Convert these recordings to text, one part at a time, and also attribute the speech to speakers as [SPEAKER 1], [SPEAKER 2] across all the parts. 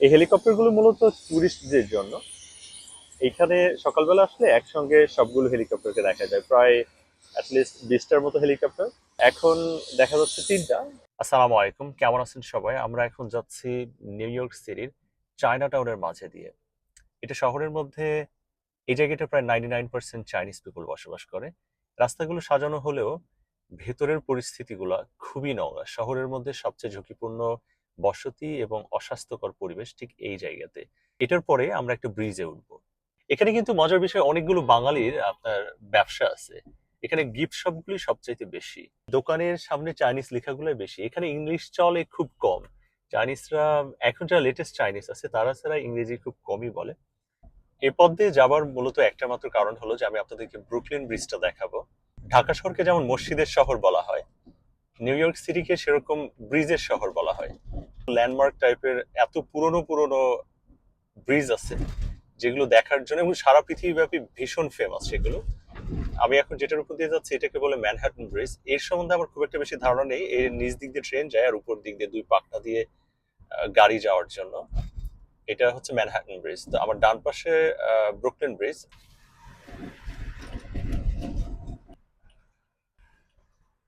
[SPEAKER 1] এই হেলিকপ্টারগুলো মূলত টুরিস্টদের জন্য। এইখানে সকালবেলা আসলে একসঙ্গে সবগুলো হেলিকপ্টারকে দেখা যায়। প্রায় অ্যাটলিস্ট বিশটার মতো হেলিকপ্টার। এখন দেখা যাচ্ছে তিনটা। আসসালামু আলাইকুম, কেমন আছেন সবাই? আমরা এখন যাচ্ছি নিউ ইয়র্ক সিটির চায়না টাউনের মাঝে দিয়ে। এটা শহরের মধ্যে এই জায়গাটা প্রায় ninety nine percent Chinese people বসবাস করে। রাস্তাগুলো সাজানো হলেও ভেতরের পরিস্থিতিগুলো খুবই নোংরা। শহরের মধ্যে সবচেয়ে ঝুঁকিপূর্ণ বসতি এবং অস্বাস্থ্যকর পরিবেশ ঠিক এই জায়গাতে। এটার পরে আমরা একটা ব্রিজে উঠবো। এখানে কিন্তু মজার বিষয়, অনেকগুলো বাঙালির আপনার ব্যবসা আছে। এখানে গিফট শপগুলি সবচাইতে বেশি। দোকানের সামনে চাইনিজ লেখাগুলো বেশি। এখানে ইংলিশ চলে খুব কম। চাইনিজরা এখন যারা লেটেস্ট চাইনিজ আছে, তারা ছাড়া ইংরেজি খুব কমই বলে। এ পথ দিয়ে যাবার মূলত একটা মাত্র কারণ হলো যে, আমি আপনাদেরকে ব্রুকলিন ব্রিজটা দেখাবো। ঢাকা শহরকে যেমন মসজিদের শহর বলা হয় নিউ ইয়র্ক সিটিকে সেরকম ব্রিজের শহর ল্যান্ডমার্ক টাইপের এত পুরনো পুরনো ব্রিজ আছে, যেগুলো দেখার জন্য এবং সারা পৃথিবীব্যাপী ভীষণ ফেমাস সেগুলো। আমি এখন যেটার উপর দিয়ে যাচ্ছি, এটাকে বলে ম্যানহাটন ব্রিজের সম্বন্ধে আমার খুব একটা বেশি ধারণা নেই। এর নিচ দিক দিয়ে ট্রেন যায় আর উপর দিক দিয়ে দুই পাকনা দিয়ে গাড়ি যাওয়ার জন্য। এটা হচ্ছে ম্যানহাটন ব্রিজ তো আমার ডান পাশে ব্রুকলিন ব্রিজ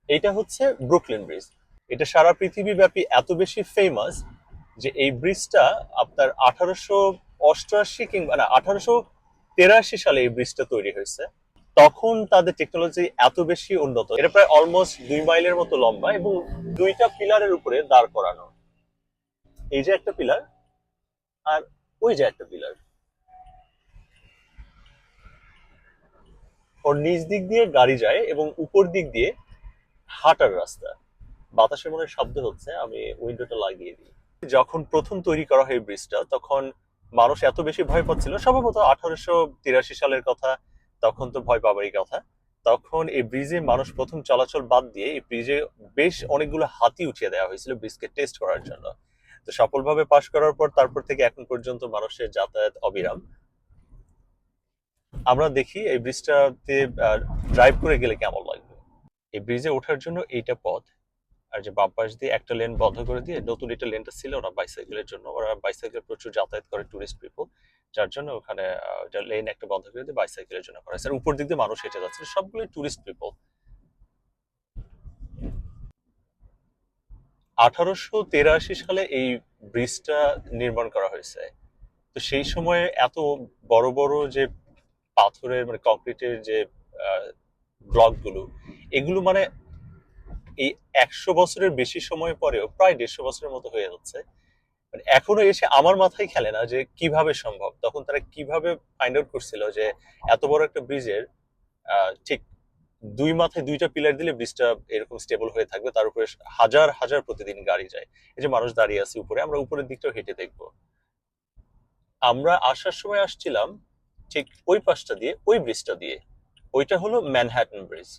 [SPEAKER 1] এইটা হচ্ছে ব্রুকলিন ব্রিজ এটা সারা পৃথিবীব্যাপী এত বেশি ফেমাস যে এই ব্রিজটা আপনার আঠারোশো অষ্টআশি কিংবা না, আঠারোশো তেরাশি সালে এই ব্রিজটা তৈরি হয়েছে। তখন তাদের টেকনোলজি এত বেশি উন্নত। এটা প্রায় অলমোস্ট দুই মাইলের মতো লম্বা এবং দুইটা পিলারের উপরে দাঁড় করানো। এই যে একটা পিলার আর ওই যে একটা পিলার। ওর নিচ দিক দিয়ে গাড়ি যায় এবং উপর দিক দিয়ে হাঁটার রাস্তা। বাতাসের মনে শব্দ হচ্ছে, আমি উইন্ডোটা লাগিয়ে দিই। যখন প্রথম তৈরি করা হয় ব্রিজটা তখন মানুষ এত বেশি ভয় পাচ্ছিল সম্ভবত আঠারোশো তিরাশি সালের কথা, তখন তো ভয় পাবারই কথা। তখন এই ব্রিজে মানুষ প্রথম চলাচল বাদ দিয়ে এই ব্রিজে বেশ অনেকগুলো হাতি উঠিয়ে দেওয়া হয়েছিল ব্রিজকে টেস্ট করার জন্য। তো সফলভাবে পাশ করার পর তারপর থেকে এখন পর্যন্ত মানুষের যাতায়াত অবিরাম। আমরা দেখি এই ব্রিজটাতে ড্রাইভ করে গেলে কেমন লাগবে? এই ব্রিজে ওঠার জন্য এইটা পথ আর যে বাম পাশ দিয়ে একটা লেন বন্ধ করে দিয়ে নতুন একটা লেনটা ছিল ওরা বাইসাইকেলের জন্য। ওরা বাইসাইকেল প্রচুর যাতায়াত করে টুরিস্ট পিপল যার জন্য ওখানে লেন একটা বন্ধ করে দিয়ে বাইসাইকেলের জন্য করা হয়েছে। উপর দিক দিয়ে মানুষ হেঁটে যাচ্ছে। সবগুলোই টুরিস্ট পিপল আঠারোশো তেরাশি সালে এই ব্রিজটা নির্মাণ করা হয়েছে। তো সেই সময়ে এত বড় বড় যে পাথরের মানে কংক্রিটের যে ব্লকগুলো এগুলো মানে এই একশো বছরের বেশি সময় পরেও প্রায় দেড়শো বছরের মতো হয়ে যাচ্ছে। মানে এখনও এসে আমার মাথায় খেলে না যে কীভাবে সম্ভব। তখন তারা কীভাবে ফাইন্ড আউট করছিল যে এত বড় একটা ব্রিজের ঠিক দুই মাথায় দুইটা পিলার দিলে ব্রিজটা এরকম স্টেবল হয়ে থাকবে, তার উপরে হাজার হাজার প্রতিদিন গাড়ি যায়। এই যে মানুষ দাঁড়িয়ে আছে উপরে, আমরা উপরের দিকটাও হেঁটে দেখব। আমরা আসার সময় আসছিলাম ঠিক ওই পাশটা দিয়ে, ওই ব্রিজটা দিয়ে। ওইটা হলো ম্যানহ্যাটন ব্রিজ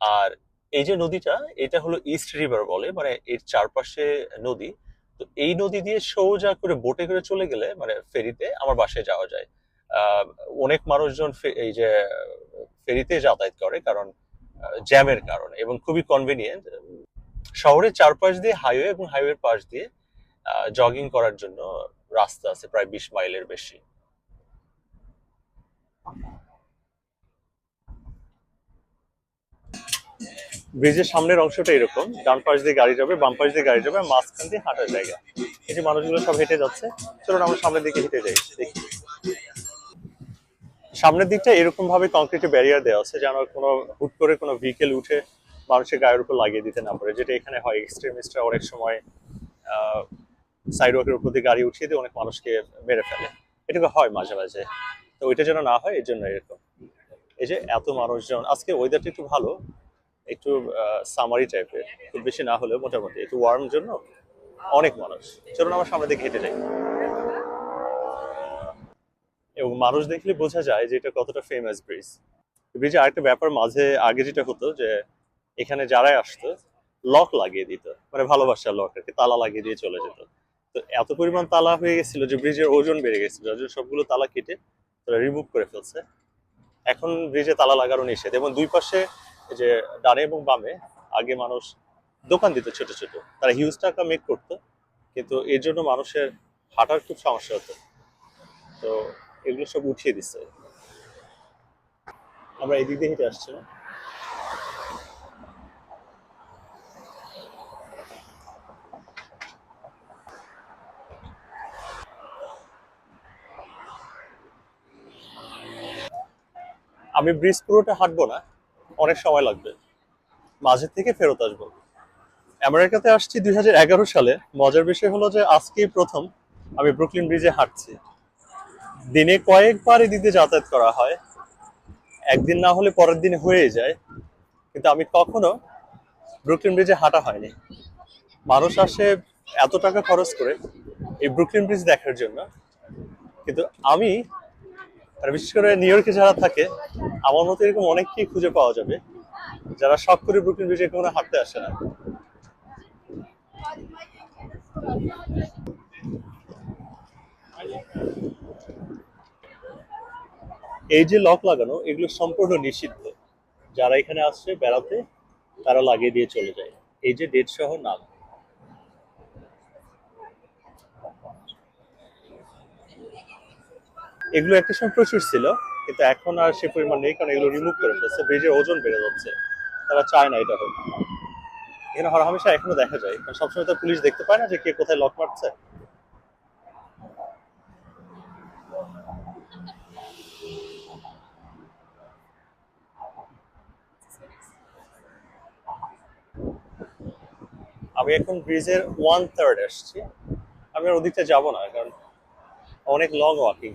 [SPEAKER 1] আর এই যে নদীটা, এটা হলো ইস্ট রিভার বলে মানে এর চারপাশে নদী। তো এই নদী দিয়ে সোজা করে বোটে করে চলে গেলে মানে ফেরিতে আমার বাসায় যাওয়া যায়। অনেক মানুষজন এই যে, ফেরিতে যাতায়াত করে কারণ জ্যামের কারণে এবং খুবই কনভিনিয়েন্ট শহরের চারপাশ দিয়ে হাইওয়ে এবং হাইওয়ের পাশ দিয়ে জগিং করার জন্য রাস্তা আছে, প্রায় বিশ মাইলের বেশি। ব্রিজের সামনের অংশটা এরকম, ডান পাশ দিয়ে গাড়ি যাবে, বাম পাশ দিয়ে গাড়ি যাবে, মাঝখান দিয়ে হাঁটার জায়গা। এই যে মানুষগুলো সব হেঁটে যাচ্ছে। চলুন আমরা সামনের দিকে হেঁটে যাই, দেখি। সামনের দিকটা এরকম ভাবে কংক্রিটে ব্যারিয়ার দেওয়া আছে, যেন কোনো হুট করে কোনো ভেহিকেল উঠে মানুষের গায়ের উপর লাগিয়ে দিতে না পারে, যেটা এখানে হয় এক্সট্রিমিস্টরা অনেক সময় সাইড ওয়াকের উপর দিয়ে গাড়ি উঠিয়ে দিয়ে অনেক মানুষকে মেরে ফেলে। এটুকু হয় মাঝে মাঝে। তো ওইটা যেন না হয়, এর জন্য এরকম। এই যে এত মানুষজন, আজকে ওয়েদারটা একটু ভালো একটু সামারি টাইপের খুব বেশি না হলেও মোটামুটি, একটু ওয়ার্ম জন্য অনেক মানুষ। চলুন আমার সামনে দিকে হেঁটে যাই। এবং মানুষ দেখলে বোঝা যায় যে এটা কতটা ফেমাস ব্রিজ ব্রিজে আরেকটা ব্যাপার, মাঝে আগে যেটা হতো যে এখানে যারাই আসতো লক লাগিয়ে দিত মানে ভালোবাসার লক আর কি, তালা লাগিয়ে দিয়ে চলে যেত। তো এত পরিমাণ তালা হয়ে গেছিল যে ব্রিজের ওজন বেড়ে গেছিল, যার সবগুলো তালা কেটে তারা রিমুভ করে ফেলছে। এখন ব্রিজে তালা লাগানো নিষেধ এবং দুই পাশে যে ডানে এবং বামে আগে মানুষ দোকান দিত ছোট ছোট। তারা হিউজ টাকা মেক করতো, কিন্তু এর জন্য মানুষের হাঁটার খুব সমস্যা হতো। তো এগুলো সব উঠিয়ে দিচ্ছে। আমরা এদিক দিয়ে হেঁটে আসছি। আমি ব্রিজ পুরোটা হাঁটবো না। অনেক সময় লাগবে। মাঝে থেকে ফেরত আসব। আমেরিকাতে আসছি দু হাজার এগারো সালে। মজার বিষয় হলো যে আজকেই প্রথম আমি ব্রুকলিন ব্রিজে হাঁটছি। দিনে কয়েকবার এদিক যাতায়াত করা হয়। একদিন না হলে পরের দিন হয়ে যায়। কিন্তু আমি কখনো ব্রুকলিন ব্রিজে হাঁটা হয়নি। মানুষ আসে এত টাকা খরচ করে এই ব্রুকলিন ব্রিজ দেখার জন্য। কিন্তু আমি আর বিশেষ করে নিউ ইয়র্কে যারা থাকে, আমার মতো এরকম অনেককেই খুঁজে পাওয়া যাবে। যারা শখ করে ব্রুকলিন ব্রিজে কোনো হাঁটতে আসে না। এই যে লক লাগানো, এগুলো সম্পূর্ণ নিষিদ্ধ। যারা এখানে আসছে বেড়াতে, তারা লাগিয়ে দিয়ে চলে যায়। এই যে ডেট সহ নাম। এগুলো একটা সময় প্রচুর ছিল, কিন্তু এখন আর সে পরিমাণ নেই, কারণ এগুলো রিমুভ করে ফেলছে, ব্রিজের ওজন বেড়ে যাচ্ছে। তারা চায় না এটা হোক। এখানে হর হামেশা এখনও দেখা যায়, কারণ সবসময় তো পুলিশ দেখতে পায় না যে কে কোথায় লক মারছে। আমি এখন ব্রিজের ওয়ান থার্ড আসছি আমি আর ওদিকটা যাব না, কারণ অনেক লং ওয়াকিং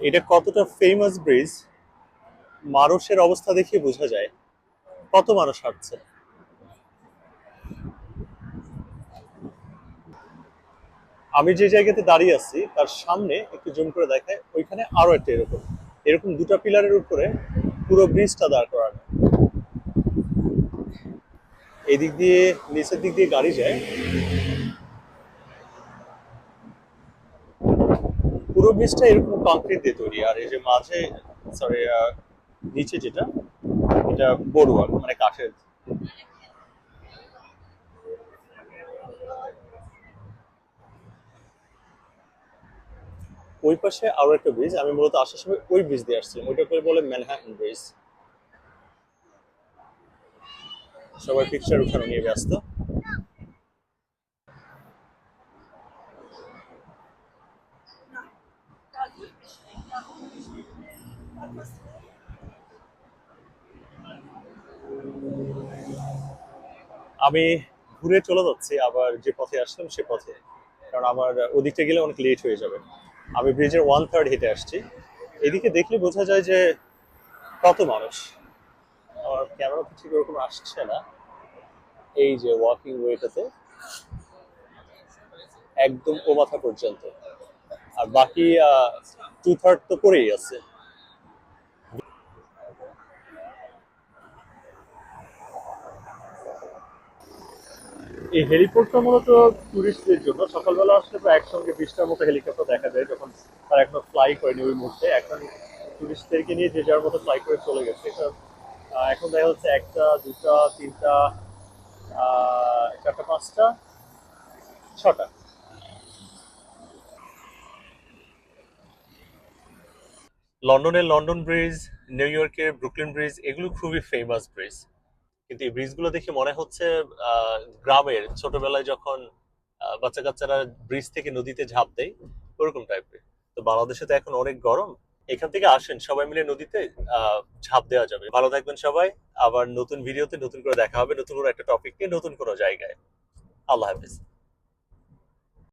[SPEAKER 1] এটা কতটা ফেমাস ব্রিজ মানুষের অবস্থা দেখে বোঝা যায়। কত মানুষ হাঁটছে? আমি যে জায়গাতে দাঁড়িয়ে আছি, তার সামনে একটু জুম করে দেখায়, ওইখানে আরও একটা এরকম। এরকম দুটা পিলারের উপরে পুরো ব্রিজটা দাঁড় করানো। এদিক দিয়ে, নিচের দিক দিয়ে গাড়ি যায়। পুরো ব্রিজটা এরকম কংক্রিট দিয়ে তৈরি। আর এই যে মাঝে সরি নিচে যেটা, এটা বড়ুয়া মানে কাঠের। ওই পাশে আরও একটা ব্রিজ আমি মূলত আসার সময় ওই ব্রিজ দিয়ে আসছি ওইটা করে বলে ম্যানহাটন ব্রিজ সবাই পিকচার উঠানো নিয়ে ব্যস্ত। আমি ঘুরে চলে যাচ্ছি, আবার যে পথে আসলাম সে পথে। কারণ আমার ওদিকটা গেলে অনেক লেট হয়ে যাবে। আমি ব্রিজের ওয়ান থার্ড হেঁটে আসছি। এদিকে দেখলে বোঝা যায় যে কত মানুষ। আমার ক্যামেরাতে ঠিক ওরকম আসছে না। এই যে ওয়াকিং ওয়েটাতে একদম ও মাথা পর্যন্ত। আর বাকি টু থার্ড তো পরেই আছে। এই হেলিপোর্টটা মূলত টুরিস্টদের জন্য। সকালবেলা আসলে প্রায় একসঙ্গে বিশটার মতো হেলিকপ্টার দেখা যায় যখন তারা এখনও ফ্লাই করেনি ওই মুহূর্তে। এখন টুরিস্টদেরকে নিয়ে যে যার মতো ফ্লাই করে চলে গেছে। এখন দেখা যাচ্ছে একটা, দুটা, তিনটা চারটা, পাঁচটা, ছটা। লন্ডনের লন্ডন ব্রিজ, নিউ ইয়র্কের ব্রুকলিন ব্রিজ, এগুলো খুবই ফেমাস ব্রিজ কিন্তু এই ব্রিজগুলো দেখে মনে হচ্ছে গ্রামের ছোটবেলায় যখন বাচ্চা কাচ্চারা ব্রিজ থেকে নদীতে ঝাঁপ দেয়, ওরকম টাইপের তো বাংলাদেশে তো এখন অনেক গরম। এখান থেকে আসেন, সবাই মিলে নদীতে ঝাঁপ দেওয়া যাবে। ভালো থাকবেন সবাই। আবার নতুন ভিডিওতে নতুন করে দেখা হবে, নতুন করে একটা টপিক নিয়ে নতুন কোনো জায়গায়। আল্লাহ হাফিজ।